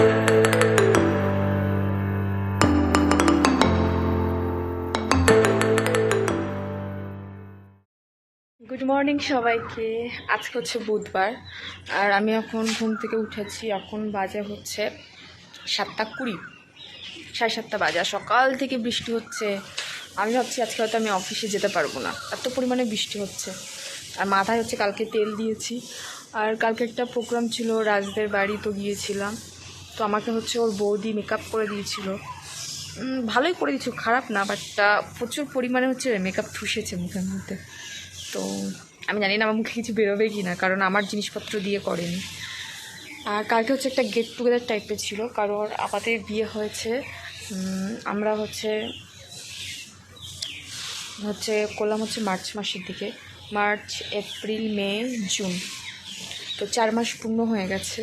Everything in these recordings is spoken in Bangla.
গুড মর্নিং সবাইকে। আজকে হচ্ছে বুধবার। আর আমি এখন ঘুম থেকে উঠেছি। এখন বাজে হচ্ছে সাতটা কুড়ি। সাড়ে সাতটা বাজে। সকাল থেকে বৃষ্টি হচ্ছে। আমি ভাবছি আজকে হয়তো আমি অফিসে যেতে পারব না। এত পরিমাণে বৃষ্টি হচ্ছে। আর মাথায় হচ্ছে কালকে তেল দিয়েছি। আর কালকে একটা প্রোগ্রাম ছিল রাজদের বাড়ি, তো গিয়েছিলাম। তো আমাকে হচ্ছে ওর বৌদি মেকআপ করে দিয়েছিল। ভালোই করে দিয়েছিল, খারাপ না বাট প্রচুর পরিমাণে হচ্ছে মেকআপ ঠুসেছে মুখের মধ্যে। তো আমি জানি না আমার মুখে কিছু বেরোবে কি না কারণ আমার জিনিসপত্র দিয়ে করেনি। আর কালকে হচ্ছে একটা গেট টুগেদার টাইপের ছিল কারোর আপাতে বিয়ে হয়েছে আমরা হচ্ছে হচ্ছে করলাম হচ্ছে মার্চ মাসের দিকে। March, April, May, June. তো চার মাস পূর্ণ হয়ে গেছে।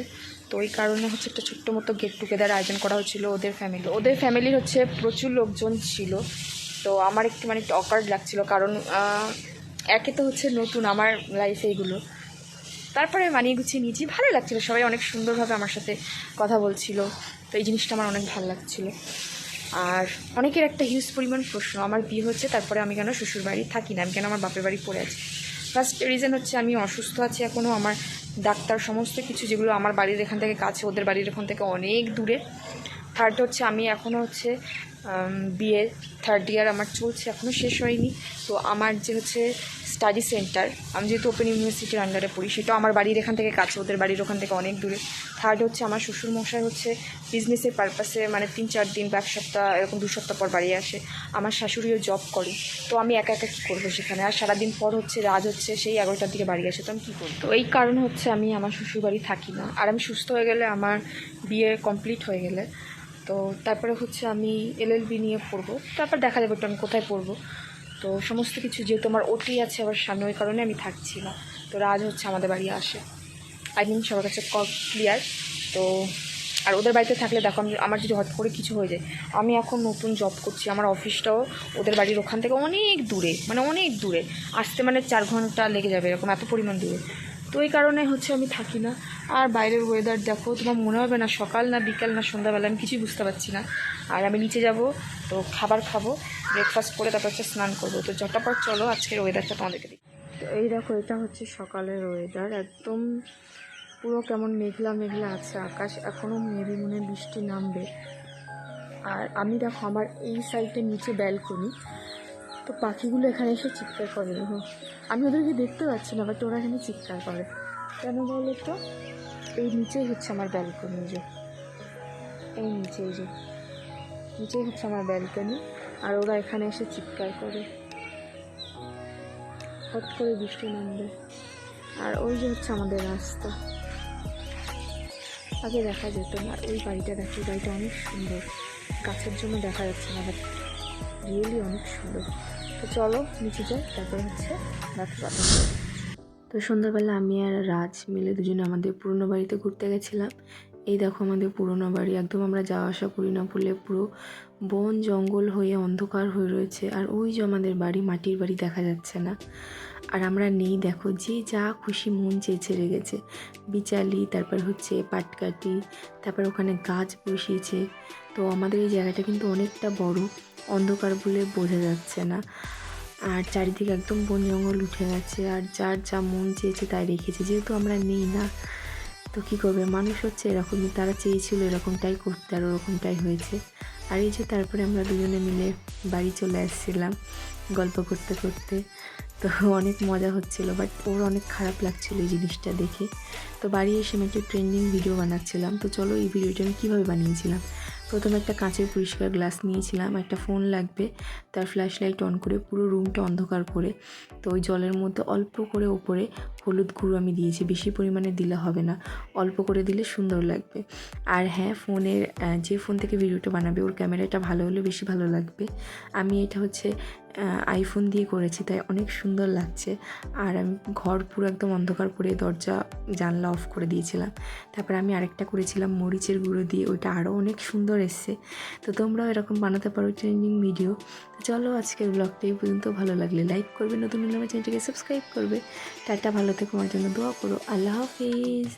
তো ওই কারণে হচ্ছে একটা ছোট্ট মতো গেট টুগেদার আয়োজন করা হচ্ছিল ওদের ফ্যামিলি ওদের ফ্যামিলির হচ্ছে প্রচুর লোকজন ছিল। তো আমার একটু মানে অকার্ড লাগছিল কারণ একে তো হচ্ছে নতুন আমার লাইফে এইগুলো তারপরে মানিয়ে গুছিয়ে নিয়েছি, ভালো লাগছিল। সবাই অনেক সুন্দরভাবে আমার সাথে কথা বলছিল। তো এই জিনিসটা আমার অনেক ভালো লাগছিল। আর অনেকের একটা হিউজ পরিমাণ প্রশ্ন, আমার বিয়ে হচ্ছে, তারপরে আমি কেন শ্বশুর বাড়ি থাকি না? আমি কেন আমার বাপের বাড়ি পড়ে আছি? ফার্স্ট রিজন হচ্ছে আমি অসুস্থ আছি এখনও আমার ডাক্তার সমস্ত কিছু যেগুলো আমার বাড়ির এখান থেকে কাছে, ওদের বাড়ির এখান থেকে অনেক দূরে। থার্ড হচ্ছে আমি এখনও হচ্ছে বিয়ে থার্ড ইয়ার আমার চলছে এখনও শেষ হয়নি। তো আমার যে হচ্ছে স্টাডি সেন্টার আমি যেহেতু ওপেন ইউনিভার্সিটির আন্ডারে পড়ি সেটাও আমার বাড়ির এখান থেকে কাছে, ওদের বাড়ির ওখান থেকে অনেক দূরে। থার্ড হচ্ছে আমার শ্বশুর মশাই হচ্ছে বিজনেসের পারপাসে মানে তিন চার দিন বা এক সপ্তাহ, এরকম দু সপ্তাহ পর বাড়ি আসে। আমার শাশুড়িও জব করে, তো আমি একা একা কী করব সেখানে? আর সারাদিন পর হচ্ছে রাজ হচ্ছে, সেই এগারোটার দিকে বাড়ি আসে, তো আমি কী করব? এই কারণ হচ্ছে আমি আমার শ্বশুর বাড়ি থাকি না। আর আমি সুস্থ হয়ে গেলে আমার বিয়ে কমপ্লিট হয়ে গেলে। তো তারপরে হচ্ছে আমি এলএলবি নিয়ে পড়ব। তারপর দেখা যাবে একটু আমি কোথায় পড়ব। তো সমস্ত কিছু যেহেতু আমার ওটি আছে আবার সামনে, ওই কারণে আমি থাকছি না। তো রাজ হচ্ছে আমাদের বাড়ি আসে। আই মিন সবার কাছে ক্লিয়ার তো আর ওদের বাড়িতে থাকলে দেখো আমি আমার যদি হট করে কিছু হয়ে যায়, আমি এখন নতুন জব করছি। আমার অফিসটাও ওদের বাড়ির ওখান থেকে অনেক দূরে মানে অনেক দূরে। আসতে মানে চার ঘণ্টা লেগে যাবে এরকম, এত পরিমাণ দূরে। তো এই কারণে হচ্ছে আমি থাকি না। আর বাইরের ওয়েদার দেখো, তোমার মনে হবে না সকাল না বিকাল না সন্ধ্যাবেলা, আমি কিছুই বুঝতে পারছি না। আর আমি নিচে যাব, তো খাবার খাব ব্রেকফাস্ট করে তারপর হচ্ছে স্নান করব। তো চটাপট চলো, আজকের ওয়েদারটা তোমাদেরকে দিই তো এই দেখো, এটা হচ্ছে সকালের ওয়েদার একদম পুরো কেমন মেঘলা মেঘলা আছে, আকাশ এখনও মেবি মনে বৃষ্টি নামবে। আর আমি দেখো, আমার এই সাইডের নিচে ব্যালকনি তো পাখিগুলো এখানে এসে চিৎকার করে। আমি ওদেরকে দেখতে পাচ্ছি না বাট ওরা এখানে চিৎকার করে। কেন বলো তো? এই নিচেই হচ্ছে আমার ব্যালকনি যে। এই নিচে যে। নিচেই হচ্ছে আমার ব্যালকনি আর ওরা এখানে এসে চিৎকার করে। হট করে বৃষ্টি নামবে। আর ওই যে হচ্ছে আমাদের রাস্তা। আগে দেখা যেত না ওই বাড়িটা দেখি বাড়িটা অনেক সুন্দর। গাছের জন্য দেখা যাচ্ছে না রিয়েলি অনেক সুন্দর। তো চলো, নিচে যাই, তারপর হচ্ছে তো সন্ধ্যাবেলা আমি আর রাজ মিলে দুজনে আমাদের পুরনো বাড়িতে ঘুরতে গেছিলাম। এই দেখো আমাদের পুরনো বাড়ি, একদম আমরা যাওয়া আসা করি না বলে পুরো বন জঙ্গল হয়ে অন্ধকার হয়ে রয়েছে, আর ওই যে আমাদের বাড়ি, মাটির বাড়ি দেখা যাচ্ছে না। আর আমরা নেই, দেখো, যে যা খুশি মন চেয়েছে রেগেছে বিচালি, তারপর হচ্ছে পাটকাটি তারপর ওখানে গাছ বসিয়েছে। তো আমাদের এই জায়গাটা কিন্তু অনেকটা বড়। অন্ধকার বলে বোঝা যাচ্ছে না। আর চারিদিকে একদম বন জঙ্গল উঠে গেছে। আর যার যা মন চেয়েছে তাই রেখেছে। যেহেতু আমরা নেই না, তো কী করবে? মানুষ হচ্ছে এরকমই। তারা চেয়েছিল এরকমটাই করতে আর ওরকমটাই হয়েছে। আর এই যে তারপরে আমরা দুজনে মিলে বাড়ি চলে আসছিলাম গল্প করতে করতে। তো অনেক মজা হচ্ছিল, বাট ওর অনেক খারাপ লাগছিল এই জিনিসটা দেখে। তো বাড়ি এসে আমি একটা ট্রেন্ডিং ভিডিও বানাচ্ছিলাম। তো চলো এই ভিডিওটা আমি কীভাবে বানিয়েছিলাম? প্রথমে একটা কাঁচের পরিষ্কার গ্লাস নিয়েছিলাম, একটা ফোন লাগবে। তার ফ্ল্যাশ লাইট অন করে পুরো রুমটা অন্ধকার করে, তো ওই জলের মধ্যে অল্প করে ওপরে হলুদ গুঁড়ো আমি দিয়েছি, বেশি পরিমাণে দিলে হবে না। অল্প করে দিলে সুন্দর লাগবে। আর হ্যাঁ ফোনের যে ফোন থেকে ভিডিওটা বানাবে, ওর ক্যামেরাটা ভালো হলে বেশি ভালো লাগবে। আমি এটা হচ্ছে আইফোন দিয়ে করেছি, তাই অনেক সুন্দর লাগছে। আর আমি ঘর পুরো একদম অন্ধকার করে দরজা, জানলা অফ করে দিয়েছিলাম। তারপর আমি আরেকটা করেছিলাম, মরিচের গুঁড়ো দিয়ে, ওইটা আরও অনেক সুন্দর এসছে। তো তোমরাও এরকম বানাতে পারো ট্রেন্ডিং ভিডিও চলো আজকের ব্লগটা এই পর্যন্ত। ভালো লাগলে লাইক করবে, নতুন হলে আমার চ্যানেলটিকে সাবস্ক্রাইব করবে। টাটা, ভালো থেকো আমার জন্য দোয়া করো আল্লাহ হাফিজ